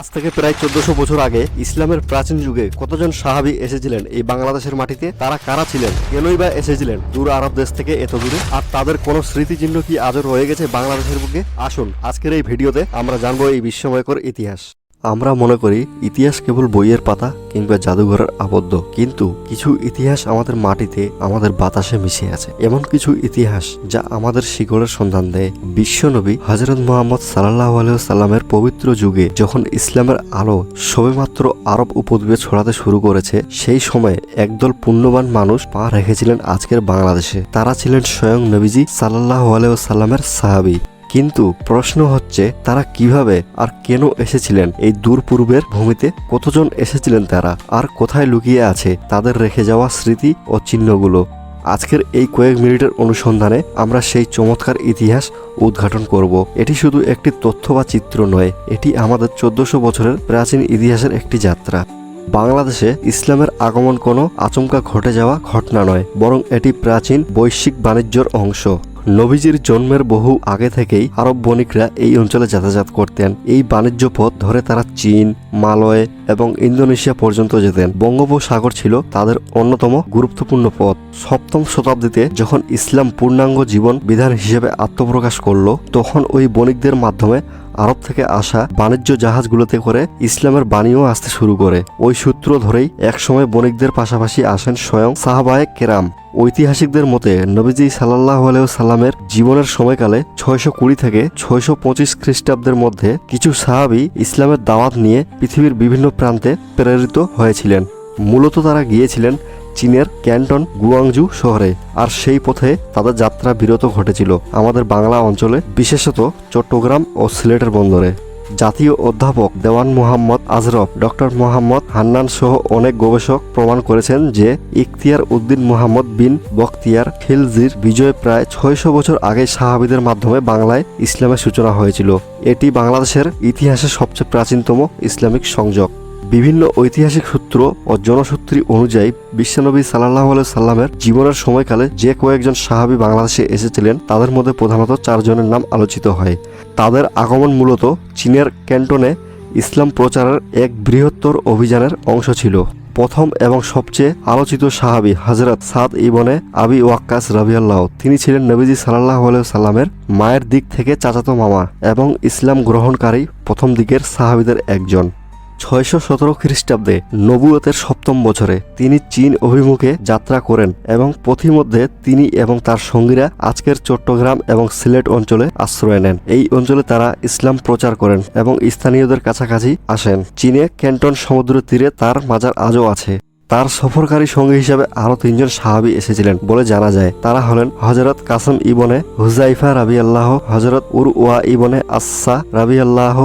আজ থেকে প্রায় চোদ্দশো বছর আগে ইসলামের প্রাচীন যুগে কতজন সাহাবি এসেছিলেন এই বাংলাদেশের মাটিতে? তারা কারা ছিলেন? কেনই বা এসেছিলেন? দূর আরব দেশ থেকে এত দূরে? আর তাদের কোনো স্মৃতিচিহ্ন কি আজও রয়ে গেছে বাংলাদেশের বুকে? আসুন, আজকের এই ভিডিওতে আমরা জানব এই বিস্ময়কর ইতিহাস। আমরা মনে করি ইতিহাস কেবল বইয়ের পাতা কিংবা জাদুঘরের আবদ্ধ, কিন্তু কিছু ইতিহাস আমাদের মাটিতে, আমাদের বাতাসে মিশে আছে। এমন কিছু ইতিহাস যা আমাদের শিকড়ের সন্ধান দেয়। বিশ্বনবী হজরত মোহাম্মদ সাল্লাহ সাল্লামের পবিত্র যুগে যখন ইসলামের আলো সবেমাত্র আরব উপদ্বীপে ছড়াতে শুরু করেছে, সেই সময়ে একদল পুণ্যবান মানুষ পা রেখেছিলেন আজকের বাংলাদেশে। তারা ছিলেন স্বয়ং নবীজি সাল্লাহ সাল্লামের সাহাবি। কিন্তু প্রশ্ন হচ্ছে, তারা কীভাবে আর কেন এসেছিলেন? এই দূর পূর্বের ভূমিতে কতজন এসেছিলেন তারা? আর কোথায় লুকিয়ে আছে তাদের রেখে যাওয়া স্মৃতি ও চিহ্নগুলো? আজকের এই কয়েক মিনিটের অনুসন্ধানে আমরা সেই চমৎকার ইতিহাস উদ্ঘাটন করব। এটি শুধু একটি তথ্য বা চিত্র নয়, এটি আমাদের চোদ্দশো বছরের প্রাচীন ইতিহাসের একটি যাত্রা। বাংলাদেশে ইসলামের আগমন কোনো আচমকা ঘটে যাওয়া ঘটনা নয়, বরং এটি প্রাচীন বৈশ্বিক বাণিজ্যর অংশ। নবীজির জন্মের বহু আগে থেকেই আরব বণিকরা এই অঞ্চলে যাতায়াত করতেন। এই বাণিজ্য পথ ধরে তারা চীন, মালয় এবং ইন্দোনেশিয়া পর্যন্ত যেতেন। বঙ্গোপসাগর ছিল তাদের অন্যতম গুরুত্বপূর্ণ পথ। সপ্তম শতাব্দীতে যখন ইসলাম পূর্ণাঙ্গ জীবন বিধান হিসেবে আত্মপ্রকাশ করল, তখন ওই বণিকদের মাধ্যমে আরব থেকে আসা বাণিজ্য জাহাজগুলোতে করে ইসলামের বাণীও আসতে শুরু করে। ওই সূত্র ধরেই একসময় বণিকদের পাশাপাশি আসেন স্বয়ং সাহাবায়ে কেরাম। ঐতিহাসিকদের মতে নবীজি সাল্লাহ সাল্লামের জীবনের সময়কালে ছয়শো কুড়ি থেকে ছয়শো পঁচিশ খ্রিস্টাব্দের মধ্যে কিছু সাহাবি ইসলামের দাওয়াত নিয়ে পৃথিবীর বিভিন্ন প্রান্তে প্রেরিত হয়েছিলেন। মূলত তারা গিয়েছিলেন চীনের ক্যান্টন গুয়াংজু শহরে। আর সেই পথে তাদের যাত্রা বিরত ঘটেছিল আমাদের বাংলা অঞ্চলে, বিশেষত চট্টগ্রাম ও সিলেটের বন্দরে। জাতীয় অধ্যাপক দেওয়ান মোহাম্মদ আজরফ, ডক্টর মোহাম্মদ হান্নান সহ অনেক গবেষক প্রমাণ করেছেন যে ইখতিয়ার উদ্দিন মোহাম্মদ বিন বখতিয়ার খিলজির বিজয় প্রায় ছয়শো বছর আগে সাহাবিদের মাধ্যমে বাংলায় ইসলামের সূচনা হয়েছিল। এটি বাংলাদেশের ইতিহাসের সবচেয়ে প্রাচীনতম ইসলামিক সংযোগ। বিভিন্ন ঐতিহাসিক সূত্র ও জনসূত্রী অনুযায়ী বিশ্বনবী সাল্লাহ সাল্লামের জীবনের সময়কালে যে কয়েকজন সাহাবি বাংলাদেশে এসেছিলেন, তাদের মধ্যে প্রধানত চারজনের নাম আলোচিত হয়। তাদের আগমন মূলত চীনের ক্যান্টনে ইসলাম প্রচারের এক বৃহত্তর অভিযানের অংশ ছিল। প্রথম এবং সবচেয়ে আলোচিত সাহাবি হজরত সাদ ইবনে আবি ওয়াক্কাস রাবিয়াল্লাহ তিনি ছিলেন নবীজি সাল্লাহ সাল্লামের মায়ের দিক থেকে চাচাতো মামা এবং ইসলাম গ্রহণকারী প্রথম দিকের সাহাবিদের একজন। ছয়শো সতেরো খ্রিস্টাব্দে নবুয়তের সপ্তম বছরে তিনি চীন অভিমুখে যাত্রা করেন এবং পথিমধ্যে তিনি এবং তার সঙ্গীরা আজকের চট্টগ্রাম এবং সিলেট অঞ্চলে আশ্রয় নেন। এই অঞ্চলে তারা ইসলাম প্রচার করেন এবং স্থানীয়দের কাছাকাছি আসেন। চীনে ক্যান্টন সমুদ্র তীরে তার মাজার আজও আছে। তার সফরকারী সঙ্গী হিসাবে আরও তিনজন সাহাবি এসেছিলেন বলে জানা যায়। তারা হলেন হজরত কাসম ইবনে হুজাইফা রাবি আল্লাহ হজরত উর ওয়া ইবনে আসা রাবি আল্লাহ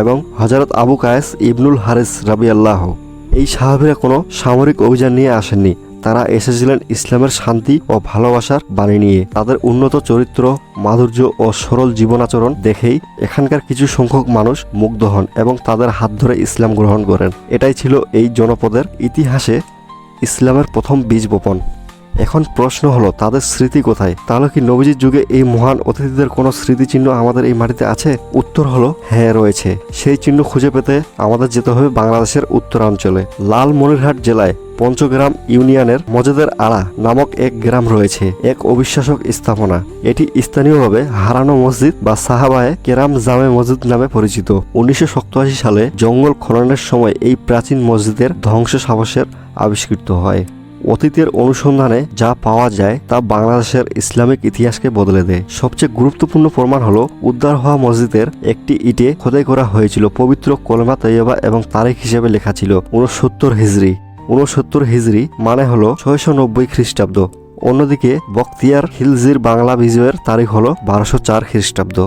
এবং হজরত আবু কায়েস ইবনুল হারেস রাবি আল্লাহ এই সাহাবিরা কোনো সামরিক অভিযান নিয়ে আসেননি। তারা এসেছিলেন ইসলামের শান্তি ও ভালোবাসার বাণী নিয়ে। তাদের উন্নত চরিত্র, মাধুর্য ও সরল জীবনাচরণ দেখেই এখানকার কিছু সংখ্যক মানুষ মুগ্ধ হন এবং তাদের হাত ধরে ইসলাম গ্রহণ করেন। এটাই ছিল এই জনপদের ইতিহাসে ইসলামের প্রথম বীজ বপন। এখন প্রশ্ন হলো, তাদের স্মৃতি কোথায়? তাহলে কি নবীজির যুগে এই মহান অতিথিদের কোনো স্মৃতিচিহ্ন আমাদের এই মাটিতে আছে? উত্তর হলো হ্যাঁ রয়েছে। সেই চিহ্ন খুঁজে পেতে আমাদের যেতে হবে বাংলাদেশের উত্তরাঞ্চলে। লালমনিরহাট জেলায় পঞ্চগ্রাম ইউনিয়নের মজেদের আড়া নামক এক গ্রাম রয়েছে, এক অবিশ্বাসক স্থাপনা। এটি স্থানীয়ভাবে হারানো মসজিদ বা সাহাবায়ে কেরাম জামে মসজিদ নামে পরিচিত। উনিশশো সালে জঙ্গল খননের সময় এই প্রাচীন মসজিদের ধ্বংসাবশের আবিষ্কৃত হয়। অতীতের অনুসন্ধানে যা পাওয়া যায় তা বাংলাদেশের ইসলামিক ইতিহাসকে বদলে দেয়। সবচেয়ে গুরুত্বপূর্ণ প্রমাণ হলো, উদ্ধার হওয়া মসজিদের একটি ইটে খোদাই করা হয়েছিল, পবিত্র কলমা তৈয়বা এবং তারিখ হিসেবে লেখা ছিল উনসত্তর হিজড়ি উনসত্তর হিজড়ি মানে হলো ছয়শো নব্বই খ্রিস্টাব্দ। অন্যদিকে বক্তিয়ার খিলজির বাংলা বিজয়ের তারিখ হলো বারোশো চার খ্রিস্টাব্দ।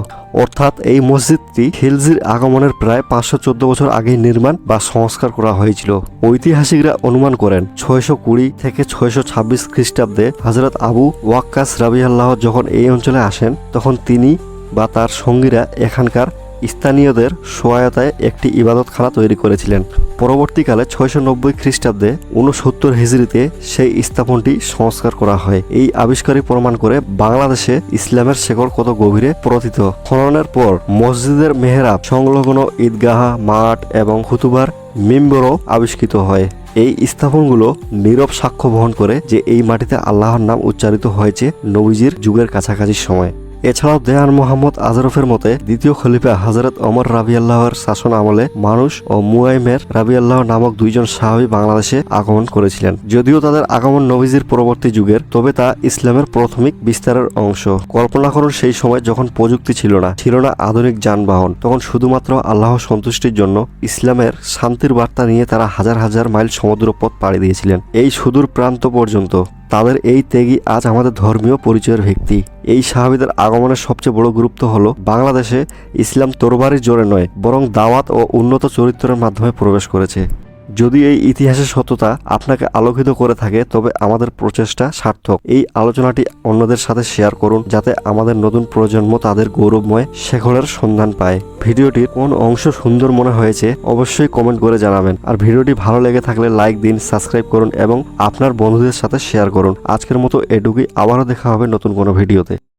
অর্থাৎ এই মসজিদটি খিলজির আগমনের প্রায় পাঁচশো চোদ্দ বছর আগে নির্মাণ বা সংস্কার করা হয়েছিল। ঐতিহাসিকরা অনুমান করেন ছয়শো কুড়ি থেকে ছয়শো ছাব্বিশ খ্রিস্টাব্দে হজরত আবু ওয়াক্কাস রাবিআল্লাহ যখন এই অঞ্চলে আসেন, তখন তিনি বা তার সঙ্গীরা এখানকার স্থানীয়দের সহায়তায় একটি ইবাদতখানা তৈরি করেছিলেন। পরবর্তীকালে ছয়শো নব্বই খ্রিস্টাব্দে উনসত্তর হিজড়িতে সেই স্থাপনটি সংস্কার করা হয়। এই আবিষ্কারই প্রমাণ করে বাংলাদেশে ইসলামের শেকড় কত গভীরে প্রথিত খননের পর মসজিদের মেহরাব, সংলগ্ন ঈদগাহ, মাঠ এবং হুতুবার মিম্বরও আবিষ্কৃত হয়। এই স্থাপনগুলো নীরব সাক্ষ্য বহন করে যে এই মাটিতে আল্লাহর নাম উচ্চারিত হয়েছে নবীজির যুগের কাছাকাছি সময়। এছাড়াও দেয়ান মোহাম্মদ আজরফের মতে, দ্বিতীয় খলিফা হজরত অমর রাবিআল্লাহর শাসন আমলে মানুষ ও মুয়াইমের রাবিআল্লাহ নামক দুইজন সাহাবী বাংলাদেশে আগমন করেছিলেন। যদিও তাদের আগমন নবীজির পরবর্তী যুগের, তবে তা ইসলামের প্রাথমিক বিস্তারের অংশ। কল্পনা করুন সেই সময় যখন প্রযুক্তি ছিল না ছিল না আধুনিক যানবাহন, তখন শুধুমাত্র আল্লাহ সন্তুষ্টির জন্য ইসলামের শান্তির বার্তা নিয়ে তারা হাজার হাজার মাইল সমুদ্র পথ পাড়ি দিয়েছিলেন। এই সুদূর প্রান্ত পর্যন্ত তাদের এই ত্যাগই আজ আমাদের ধর্মীয় পরিচয়ের ভিত্তি। এই সাহাবিদের আগমনের সবচেয়ে বড় গুরুত্ব হলো, বাংলাদেশে ইসলাম তরবারির জোরে নয়, বরং দাওয়াত ও উন্নত চরিত্রের মাধ্যমে প্রবেশ করেছে। যদি এই ইতিহাসের সত্যতা আপনাকে আলোকিত করে থাকে, তবে আমাদের প্রচেষ্টা সার্থক। এই আলোচনাটি অন্যদের সাথে শেয়ার করুন, যাতে আমাদের নতুন প্রজন্ম তাদের গৌরবময় শেখরের সন্ধান পায়। ভিডিওটির কোন অংশ সুন্দর মনে হয়েছে, অবশ্যই কমেন্ট করে জানাবেন। আর ভিডিওটি ভালো লেগে থাকলে লাইক দিন, সাবস্ক্রাইব করুন এবং আপনার বন্ধুদের সাথে শেয়ার করুন। আজকের মতো এটুকুই। আবারও দেখা হবে নতুন কোনো ভিডিওতে।